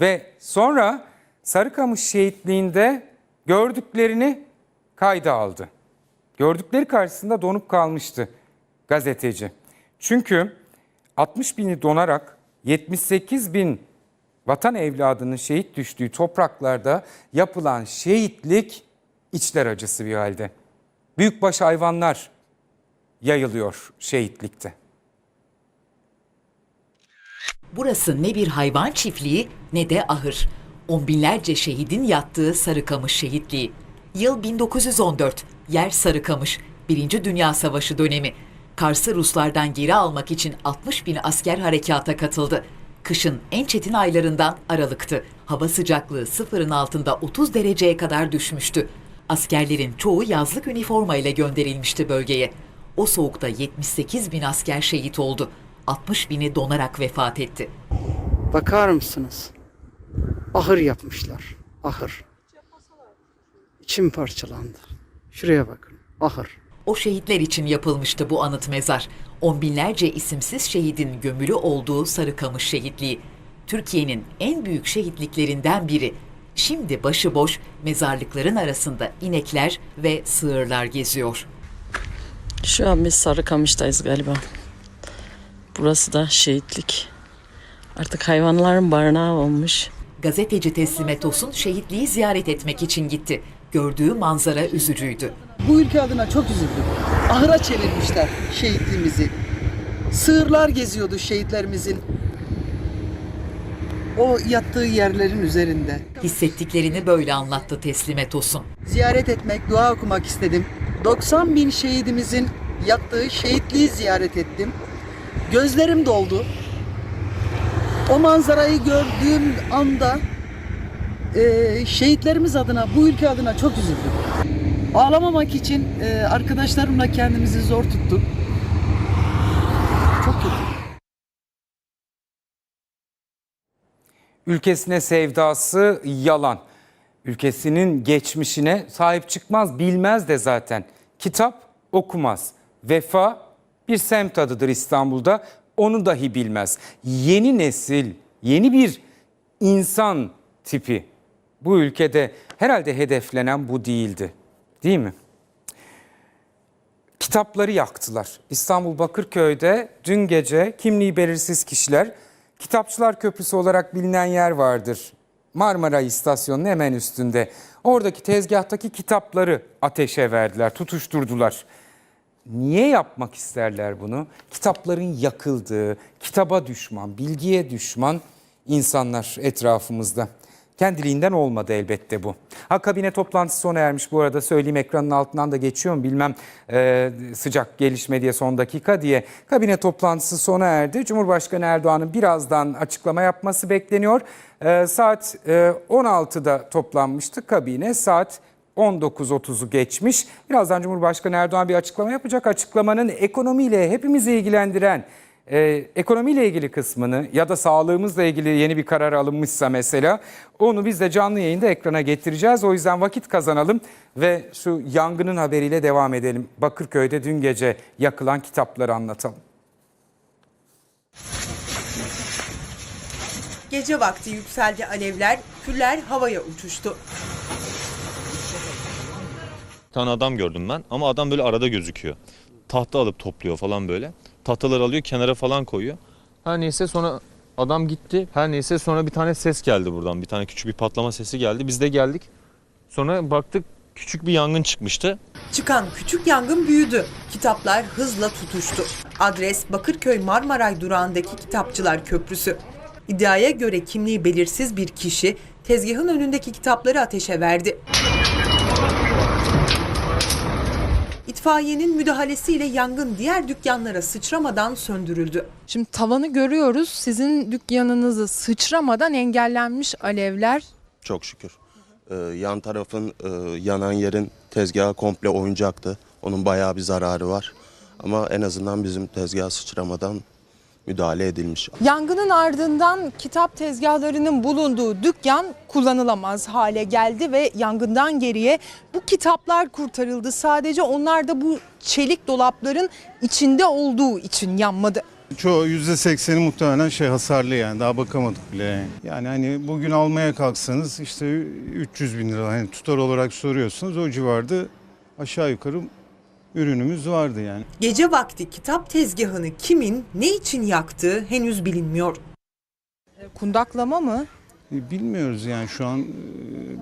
Ve sonra Sarıkamış şehitliğinde gördüklerini kayda aldı. Gördükleri karşısında donup kalmıştı gazeteci. Çünkü 60 bini donarak 78 bin vatan evladının şehit düştüğü topraklarda yapılan şehitlik içler acısı bir halde. Büyükbaş hayvanlar yayılıyor şehitlikte. Burası ne bir hayvan çiftliği ne de ahır. On binlerce şehidin yattığı Sarıkamış şehitliği. Yıl 1914, yer Sarıkamış, Birinci Dünya Savaşı dönemi. Kars'ı Ruslardan geri almak için 60 bin asker harekata katıldı. Kışın en çetin aylarından Aralık'tı. Hava sıcaklığı sıfırın altında 30 dereceye kadar düşmüştü. Askerlerin çoğu yazlık üniformayla gönderilmişti bölgeye. O soğukta 78 bin asker şehit oldu. 60 bini donarak vefat etti. Bakar mısınız? Ahır yapmışlar. Ahır. İçim parçalandı. Şuraya bakın. Ahır. O şehitler için yapılmıştı bu anıt mezar. On binlerce isimsiz şehidin gömülü olduğu Sarıkamış şehitliği. Türkiye'nin en büyük şehitliklerinden biri. Şimdi başıboş mezarlıkların arasında inekler ve sığırlar geziyor. Şu an biz Sarıkamış'tayız galiba. Burası da şehitlik. Artık hayvanların barınağı olmuş. Gazeteci Teslimet Tosun şehitliği ziyaret etmek için gitti. Gördüğü manzara üzücüydü. Bu ülke adına çok üzüldüm. Ahıra çevirmişler şehitliğimizi. Sığırlar geziyordu şehitlerimizin. O yattığı yerlerin üzerinde. Hissettiklerini böyle anlattı Teslimet Tosun. Ziyaret etmek, dua okumak istedim. 90 bin şehidimizin yattığı şehitliği ziyaret ettim. Gözlerim doldu. O manzarayı gördüğüm anda eee, şehitlerimiz adına, bu ülke adına çok üzüldüm. Ağlamamak için eee, arkadaşlarımla kendimizi zor tuttuk. Çok kötü. Ülkesine sevdası yalan. Ülkesinin geçmişine sahip çıkmaz, bilmez de zaten. Kitap okumaz. Vefa bir semt adıdır İstanbul'da. Onu dahi bilmez. Yeni nesil, yeni bir insan tipi bu ülkede herhalde hedeflenen bu değildi. Değil mi? kitapları yaktılar. İstanbul Bakırköy'de dün gece kimliği belirsiz kişiler Kitapçılar Köprüsü olarak bilinen yer vardır. Marmara İstasyonu'nun hemen üstünde. Oradaki tezgahtaki kitapları ateşe verdiler, tutuşturdular. Niye yapmak isterler bunu? Kitapların yakıldığı, kitaba düşman, bilgiye düşman insanlar etrafımızda. Kendiliğinden olmadı elbette bu. Ha kabine toplantısı sona ermiş bu arada söyleyeyim ekranın altından da geçiyor mu bilmem Ee, sıcak gelişme diye son dakika diye. Kabine toplantısı sona erdi. Cumhurbaşkanı Erdoğan'ın birazdan açıklama yapması bekleniyor. Ee, saat e, 16'da toplanmıştı kabine saat 19.30'u geçmiş. Birazdan Cumhurbaşkanı Erdoğan bir açıklama yapacak. Açıklamanın ekonomiyle hepimizi ilgilendiren e, ekonomiyle ilgili kısmını ya da sağlığımızla ilgili yeni bir karar alınmışsa mesela onu biz de canlı yayında ekrana getireceğiz. O yüzden vakit kazanalım ve şu yangının haberiyle devam edelim. Bakırköy'de dün gece yakılan kitapları anlatalım. Gece vakti yükseldi alevler, küller havaya uçuştu. Bir tane adam gördüm ben ama adam böyle arada gözüküyor. Tahta alıp topluyor falan böyle. Tahtaları alıyor kenara falan koyuyor. Her neyse sonra adam gitti. Her neyse sonra bir tane ses geldi buradan. Bir tane küçük bir patlama sesi geldi. Biz de geldik. Sonra baktık küçük bir yangın çıkmıştı. Çıkan küçük yangın büyüdü. Kitaplar hızla tutuştu. Adres Bakırköy Marmaray durağındaki Kitapçılar Köprüsü. İddiaya göre kimliği belirsiz bir kişi tezgahın önündeki kitapları ateşe verdi. İtfaiyenin müdahalesiyle yangın diğer dükkanlara sıçramadan söndürüldü. Şimdi tavanı görüyoruz. Sizin dükkanınızı sıçramadan engellenmiş alevler. Çok şükür. Ee, yan tarafın e, yanan yerin tezgahı komple oyuncaktı. Onun bayağı bir zararı var. Ama en azından bizim tezgah sıçramadan müdahale edilmiş. Yangının ardından kitap tezgahlarının bulunduğu dükkan kullanılamaz hale geldi ve yangından geriye bu kitaplar kurtarıldı. Sadece onlar da bu çelik dolapların içinde olduğu için yanmadı. Çoğu %80'i muhtemelen şey hasarlı yani daha bakamadık bile yani. Yani hani bugün almaya kalksanız işte 300 bin lira hani tutar olarak soruyorsunuz o civarda aşağı yukarı ürünümüz vardı yani. Gece vakti kitap tezgahını kimin ne için yaktığı henüz bilinmiyor. Kundaklama mı? E, Bilmiyoruz yani şu an e,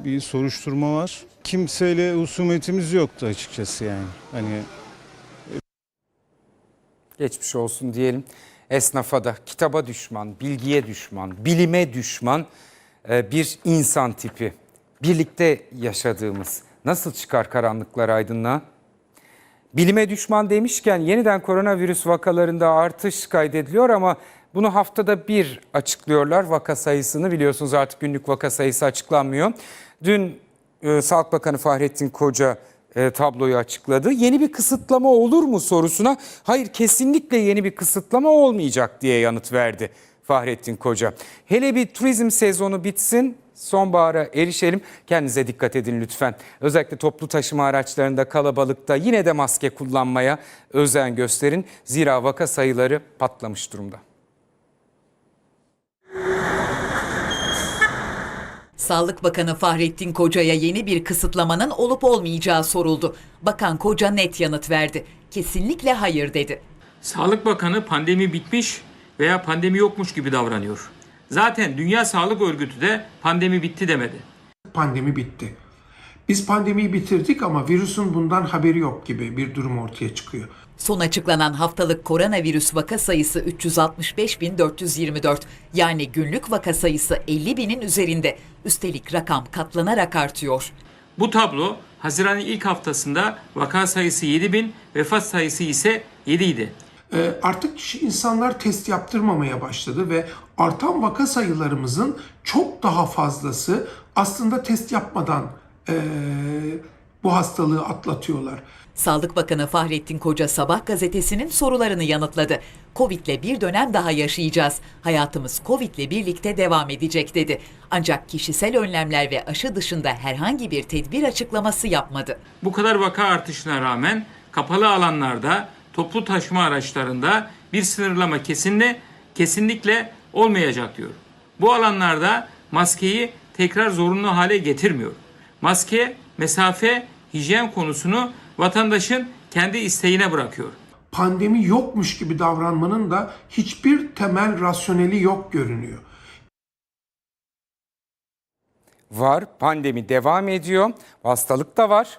bir soruşturma var. Kimseyle husumetimiz yoktu açıkçası yani. Hani Geçmiş olsun diyelim. Esnafa da kitaba düşman, bilgiye düşman, bilime düşman e, bir insan tipi. Birlikte yaşadığımız nasıl çıkar karanlıklar aydınlığa? Bilime düşman demişken yeniden koronavirüs vakalarında artış kaydediliyor ama bunu haftada bir açıklıyorlar. Vaka sayısını biliyorsunuz artık günlük vaka sayısı açıklanmıyor. Dün e, Sağlık Bakanı Fahrettin Koca e, tabloyu açıkladı. Yeni bir kısıtlama olur mu sorusuna hayır kesinlikle yeni bir kısıtlama olmayacak diye yanıt verdi Fahrettin Koca. Hele bir turizm sezonu bitsin sonbahara erişelim. Kendinize dikkat edin lütfen. Özellikle toplu taşıma araçlarında kalabalıkta yine de maske kullanmaya özen gösterin. Zira vaka sayıları patlamış durumda. Sağlık Bakanı Fahrettin Koca'ya yeni bir kısıtlamanın olup olmayacağı soruldu. Bakan Koca net yanıt verdi. Kesinlikle hayır dedi. Sağlık Bakanı pandemi bitmiş veya pandemi yokmuş gibi davranıyor. Zaten Dünya Sağlık Örgütü de pandemi bitti demedi. pandemi bitti. Biz pandemiyi bitirdik ama virüsün bundan haberi yok gibi bir durum ortaya çıkıyor. Son açıklanan haftalık koronavirüs vaka sayısı 365.424. Yani günlük vaka sayısı 50 binin üzerinde. Üstelik rakam katlanarak artıyor. Bu tablo Haziran'ın ilk haftasında vaka sayısı 7 bin, vefat sayısı ise 7 idi. Ee, artık insanlar test yaptırmamaya başladı ve artan vaka sayılarımızın çok daha fazlası aslında test yapmadan ee, bu hastalığı atlatıyorlar. Sağlık Bakanı Fahrettin Koca Sabah gazetesinin sorularını yanıtladı. Covid'le bir dönem daha yaşayacağız. Hayatımız Covid'le birlikte devam edecek dedi. Ancak kişisel önlemler ve aşı dışında herhangi bir tedbir açıklaması yapmadı. Bu kadar vaka artışına rağmen kapalı alanlarda, toplu taşıma araçlarında bir sınırlama kesinle, kesinlikle olmayacak diyor. Bu alanlarda maskeyi tekrar zorunlu hale getirmiyor. Maske, mesafe, hijyen konusunu vatandaşın kendi isteğine bırakıyor. Pandemi yokmuş gibi davranmanın da hiçbir temel rasyoneli yok görünüyor. Var, pandemi devam ediyor, hastalık da var.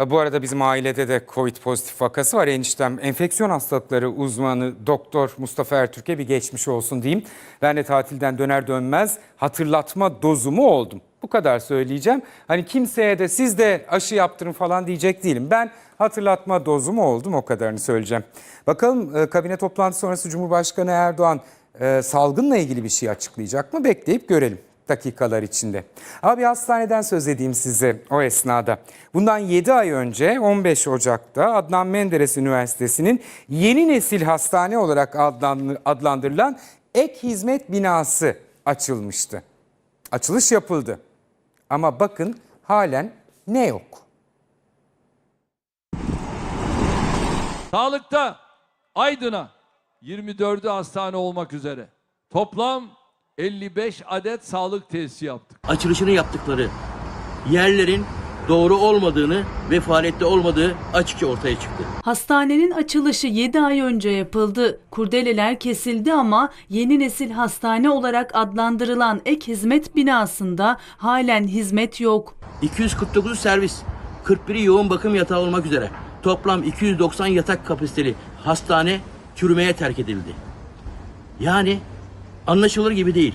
E, Bu arada bizim ailede de Covid pozitif vakası var. Eniştem enfeksiyon hastalıkları uzmanı Doktor Mustafa Ertürk'e bir geçmiş olsun diyeyim. Ben de tatilden döner dönmez hatırlatma dozumu oldum. Bu kadar söyleyeceğim. Hani kimseye de siz de aşı yaptırın falan diyecek değilim. Ben hatırlatma dozumu oldum o kadarını söyleyeceğim. Bakalım e, kabine toplantısı sonrası Cumhurbaşkanı Erdoğan e, salgınla ilgili bir şey açıklayacak mı? Bekleyip görelim dakikalar içinde. Ama bir hastaneden söz edeyim size o esnada. Bundan 7 ay önce 15 Ocak'ta Adnan Menderes Üniversitesi'nin yeni nesil hastane olarak adlan- adlandırılan ek hizmet binası açılmıştı. Açılış yapıldı. Ama bakın halen ne yok? Sağlıkta Aydın'a 24'ü hastane olmak üzere toplam 55 adet sağlık tesisi yaptık. açılışını yaptıkları yerlerin doğru olmadığını ve faaliyette olmadığı açıkça ortaya çıktı. Hastanenin açılışı 7 ay önce yapıldı. Kurdeleler kesildi ama yeni nesil hastane olarak adlandırılan ek hizmet binasında halen hizmet yok. 249 servis, 41'i yoğun bakım yatağı olmak üzere toplam 290 yatak kapasiteli hastane çürümeye terk edildi. Yani anlaşılır gibi değil.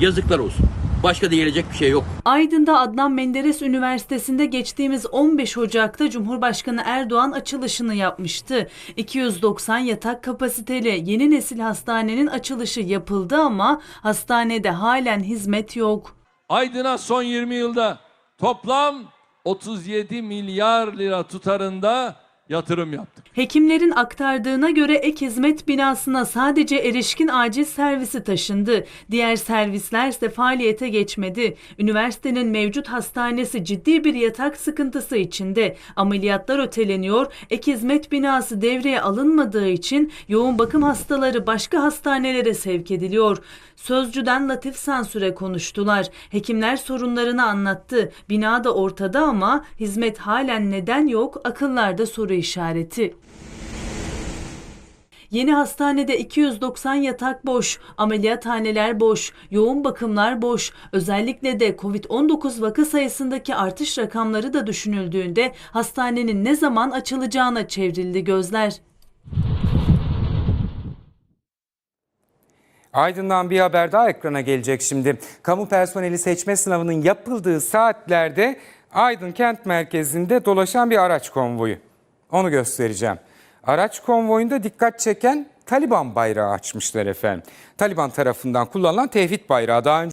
Yazıklar olsun. Başka diyecek bir şey yok. Aydın'da Adnan Menderes Üniversitesi'nde geçtiğimiz 15 Ocak'ta Cumhurbaşkanı Erdoğan açılışını yapmıştı. 290 yatak kapasiteli yeni nesil hastanenin açılışı yapıldı ama hastanede halen hizmet yok. Aydın'a son 20 yılda toplam 37 milyar lira tutarında yatırım yaptık. Hekimlerin aktardığına göre ek hizmet binasına sadece erişkin acil servisi taşındı. Diğer servisler ise faaliyete geçmedi. Üniversitenin mevcut hastanesi ciddi bir yatak sıkıntısı içinde. Ameliyatlar öteleniyor. Ek hizmet binası devreye alınmadığı için yoğun bakım hastaları başka hastanelere sevk ediliyor. Sözcüden Latif Sansür'e konuştular. Hekimler sorunlarını anlattı. Bina da ortada ama hizmet halen neden yok akıllarda soru işareti. Yeni hastanede 290 yatak boş, ameliyathaneler boş, yoğun bakımlar boş. Özellikle de Covid-19 vaka sayısındaki artış rakamları da düşünüldüğünde hastanenin ne zaman açılacağına çevrildi gözler. Aydın'dan bir haber daha ekrana gelecek şimdi. Kamu personeli seçme sınavının yapıldığı saatlerde Aydın kent merkezinde dolaşan bir araç konvoyu. Onu göstereceğim. Araç konvoyunda dikkat çeken Taliban bayrağı açmışlar efendim. Taliban tarafından kullanılan tevhid bayrağı daha önce